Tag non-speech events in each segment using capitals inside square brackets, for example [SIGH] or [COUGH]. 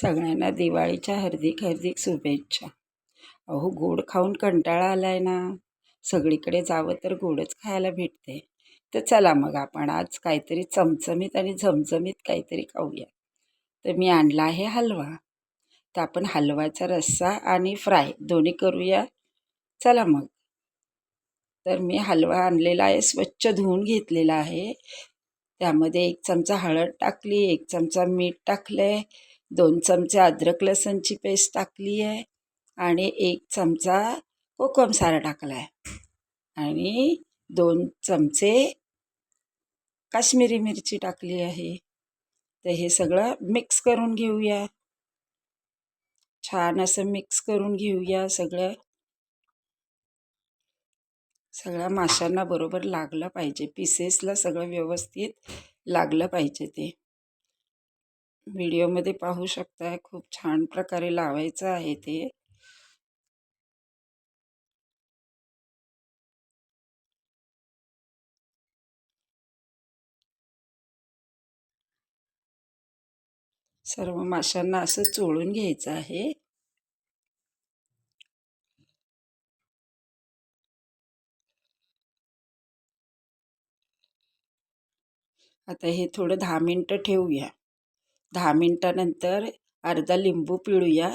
सगळ्यांना दिवाळीच्या हार्दिक हार्दिक शुभेच्छा. अहो गोड खाऊन कंटाळा आलाय ना. सगळीकडे जावं तर गोडच खायला भेटते. तर चला मग आपण आज काहीतरी चमचमीत आणि झमझमीत काहीतरी खाऊया. तर मी आणला आहे हलवा. तर आपण हलवाचा रस्सा आणि फ्राय दोन्ही करूया. चला मग. तर मी हलवा आणलेला आहे स्वच्छ धुवून घेतलेला आहे. त्यामध्ये एक चमचा हळद टाकली एक चमचा मीठ टाकलं आहे दोन चमचे अद्रक लसणची पेस्ट टाकली आहे आणि एक चमचा कोकम सारा टाकला आहे. आणि दोन चमचे काश्मीरी मिरची टाकली आहे. तर हे सगळं मिक्स करून घेऊया. छान असं मिक्स करून घेऊया सगळं. सगळ्या माशांना बरोबर लागलं पाहिजे. पीसेसला सगळं व्यवस्थित लागलं पाहिजे ते. व्हिडिओमध्ये पाहू शकताय खूप छान प्रकारे लावायचं आहे ते. सर्व माशांना असं चोळून घ्यायचं आहे. आता हे थोडं दहा मिनटं ठेवूया. दहा मिनटानंतर अर्धा लिंबू पिळूया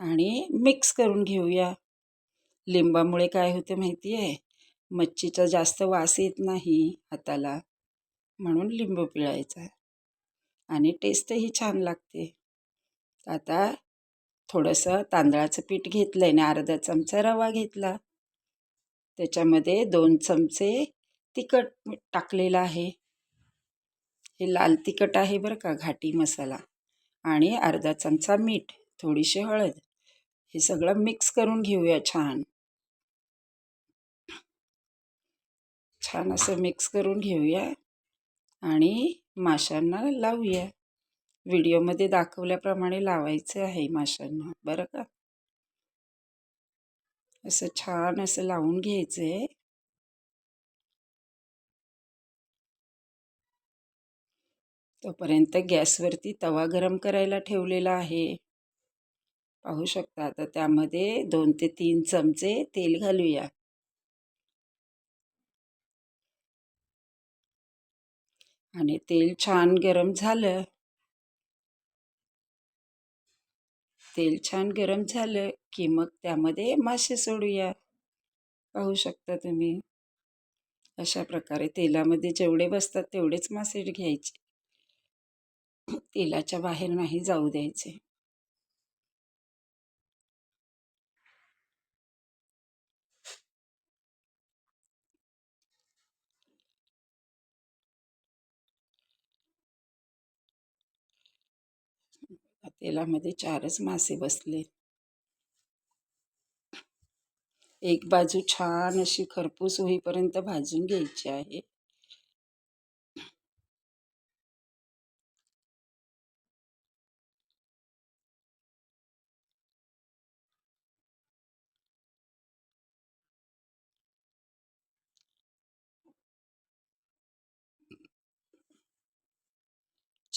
आणि मिक्स करून घेऊया. लिंबामुळे काय होते माहिती आहे मच्छीचा जास्त वास येत नाही हाताला म्हणून लिंबू पिळायचा आणि टेस्टही छान लागते. आता थोडंसं तांदळाचं पीठ घेतलं आहे आणि अर्धा चमचा रवा घेतला. त्याच्यामध्ये दोन चमचे तिखट टाकलेलं आहे. हे लाल तिखट आहे बरं का घाटी मसाला. आणि अर्धा चमचा मीठ थोडीशी हळद. हे सगळं मिक्स करून घेऊया छान. छान असं मिक्स करून घेऊया आणि माशांना लावूया. व्हिडिओमध्ये दाखवल्याप्रमाणे लावायचं आहे माशांना बरं का? असं छान असं लावून घ्यायचं आहे तोपर्यंत गॅसवरती तवा गरम करायला ठेवलेला आहे. पाहू शकता आता त्यामध्ये दोन ते तीन चमचे तेल घालूया. आणि तेल छान गरम झालं. तेल छान गरम झालं की मग त्यामध्ये मासे सोडूया. पाहू शकता तुम्ही. अशा प्रकारे तेलामध्ये जेवढे बसतात तेवढेच मासे घ्यायचे. तेलाच्या बाहेर नाही जाऊ द्यायचे. तेलामध्ये चारच मासे बसले. एक बाजू छान अशी खरपूस होईपर्यंत भाजून घ्यायची आहे.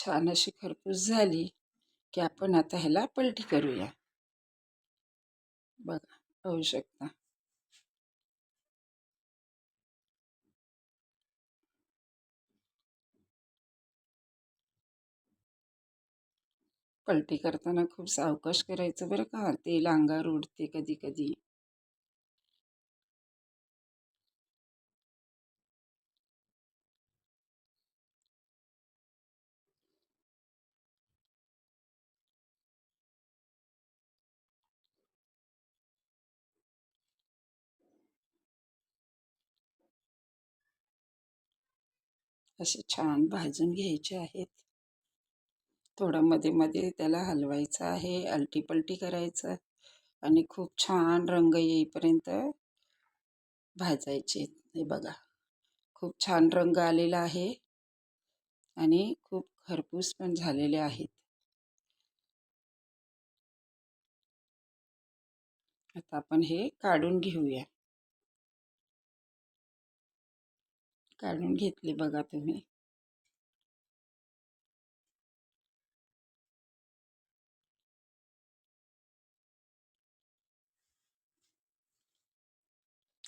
छान अशी खरपूस झाली की आपण आता ह्याला पलटी करूया. बघा पाहू शकता. पलटी करताना खूप सावकाश करायचं बरं का? तेल अंगावर उडते कधी कधी असे छान भाजून घ्यायचे आहेत. थोडं मध्ये मध्ये त्याला हलवायचं आहे अलटीपलटी करायचं आणि खूप छान रंग येईपर्यंत भाजायचे. हे बघा खूप छान रंग आलेला आहे आणि खूप खरपूस पण झालेले आहेत. आता आपण हे काढून घेऊया. काढून घेतली बघा तुम्ही.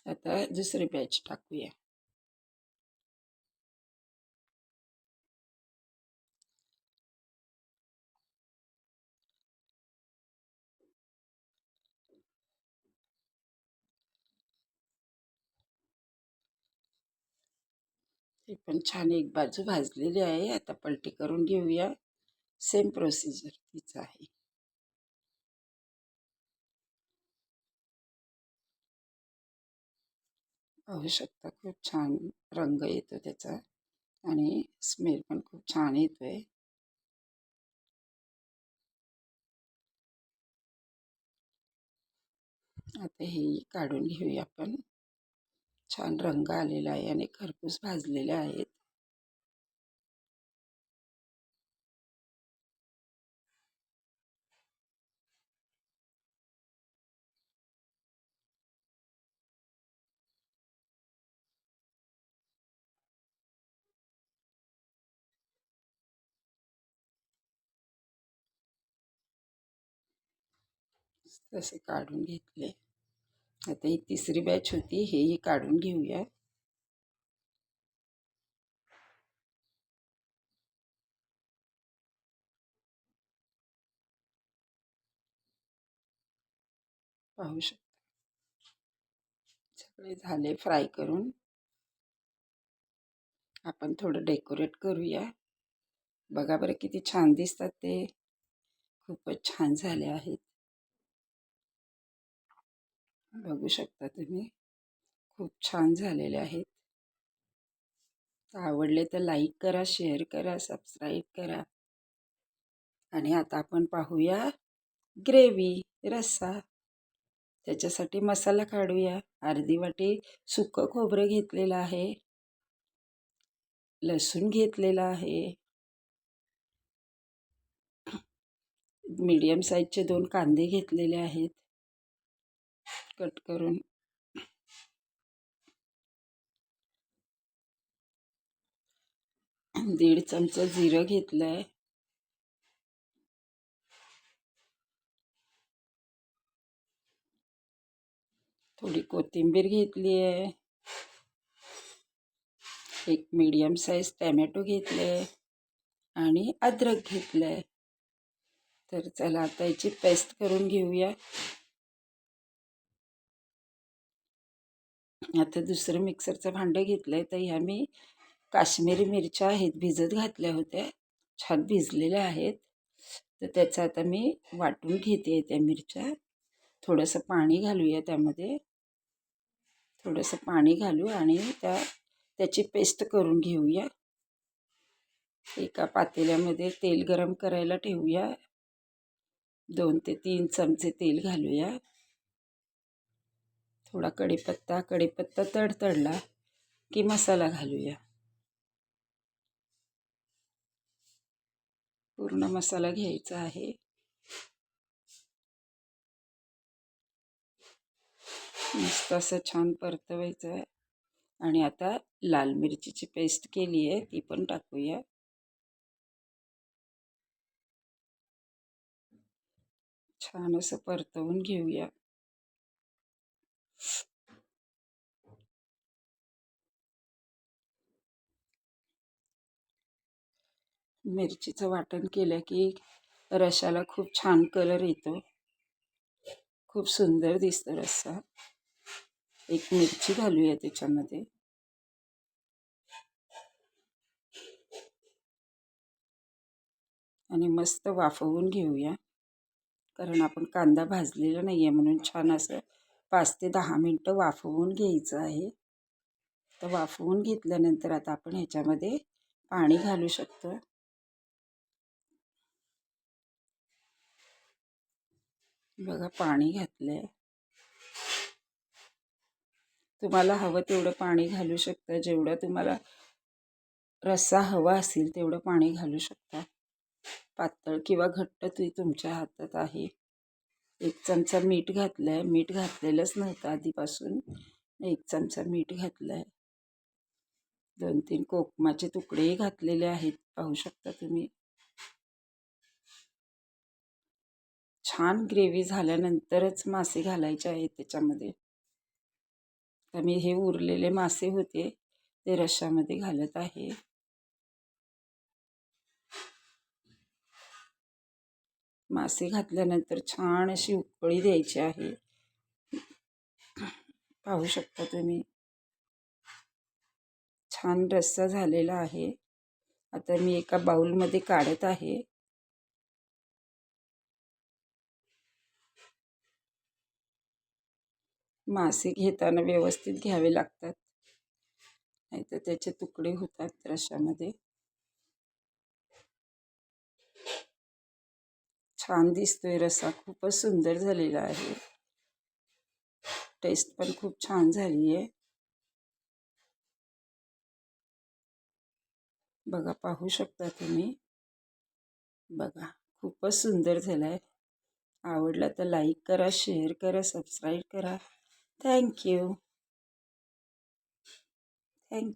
आता दुसरी बॅच टाकूया. ती पण छान एक बाजू भाजलेली आहे. आता पलटी करून घेऊया. सेम प्रोसिजर तिचं आहे. पाहू शकता खूप छान रंग येतो त्याचा आणि स्मेल पण खूप छान येतोय. आता हे काढून घेऊया आपण. छान रंग आलेला आहे आणि खरपूस भाजलेले आहेत. तसे काढून घेतले. आता ही तिसरी बॅच होती हेही काढून घेऊया. पाहू शकता. सगळे झाले फ्राय करून. आपण थोडं डेकोरेट करूया. बघा बरं किती छान दिसतात ते. खूपच छान झाले आहेत. बघू शकता तुम्ही. खूप छान झालेले आहेत. आवडले तर लाईक करा शेअर करा सबस्क्राईब करा. आणि आता आपण पाहूया ग्रेव्ही रस्सा. त्याच्यासाठी मसाला काढूया. अर्धी वाटी सुकं खोबरं घेतलेलं आहे. लसूण घेतलेला आहे. [CLEARS THROAT] मीडियम साईजचे दोन कांदे घेतलेले आहेत. कट करून. दीड चमचा जिरं घेतलं आहे थोडी कोथिंबीर घेतली आहे एक मीडियम साईज टॅमॅटो घेतले आणि अद्रक घेतलं आहे तर चला आता याची पेस्ट करून घेऊया. आता दुसरं मिक्सरचं भांडं घेतलं आहे तर ह्या मी काश्मीरी मिरच्या आहेत भिजत घातल्या होत्या. छान भिजलेल्या आहेत. तर त्याचं आता मी वाटून घेते त्या मिरच्या. थोडंसं पाणी घालूया त्यामध्ये. थोडंसं पाणी घालू आणि त्या त्याची पेस्ट करून घेऊया. एका पातेल्यामध्ये तेल गरम करायला ठेवूया. दोन ते तीन चमचे तेल घालूया. थोडा कढीपत्ता कढीपत्ता तडतडला की मसाला घालूया. पूर्ण मसाला घ्यायचा आहे. मस्त असं छान परतवायचं आहे आणि आता लाल मिरचीची पेस्ट केली आहे ती पण टाकूया. छान असं परतवून घेऊया. मिरचीचं वाटण केलं की रशाला खूप छान कलर येतो. खूप सुंदर दिसतं रस्सा. एक मिरची घालूया त्याच्यामध्ये. आणि मस्त वाफवून घेऊया. कारण आपण कांदा भाजलेला नाही आहे म्हणून छान असं पाच ते दहा मिनटं वाफवून घ्यायचं आहे. तर वाफवून घेतल्यानंतर आता आपण ह्याच्यामध्ये पाणी घालू शकतो. बघा पाणी घातलं आहे तुम्हाला हवं तेवढं पाणी घालू शकता. जेवढं तुम्हाला रस्सा हवा असेल तेवढं पाणी घालू शकता. पातळ किंवा घट्ट ती तुमच्या हातात आहे. एक चमचा मीठ घातलं आहे मीठ घातलेलंच नव्हतं आधीपासून. एक चमचा मीठ घातलं आहे दोन तीन कोकमाचे तुकडेही घातलेले आहेत. पाहू शकता तुम्ही. छान ग्रेव्ही झाल्यानंतरच मासे घालायचे आहेत त्याच्यामध्ये. तर मी हे उरलेले मासे होते ते रश्श्यामध्ये घालत आहे. मासे घातल्यानंतर छान अशी उकळी द्यायची आहे. पाहू शकता तुम्ही. छान रस्सा झालेला आहे. आता मी एका बाऊलमध्ये काढत आहे. मासे घेताना व्यवस्थित घ्यावे लागतात. नाहीतर त्याचे तुकडे होतात रशामध्ये छान दिसतोय रस्सा खूपच सुंदर झालेला आहे. टेस्ट पण खूप छान झाली आहे बघा पाहू शकता तुम्ही? बघा खूपच सुंदर झाला आहे आवडला तर लाईक करा शेअर करा सबस्क्राईब करा. Thank you. Thank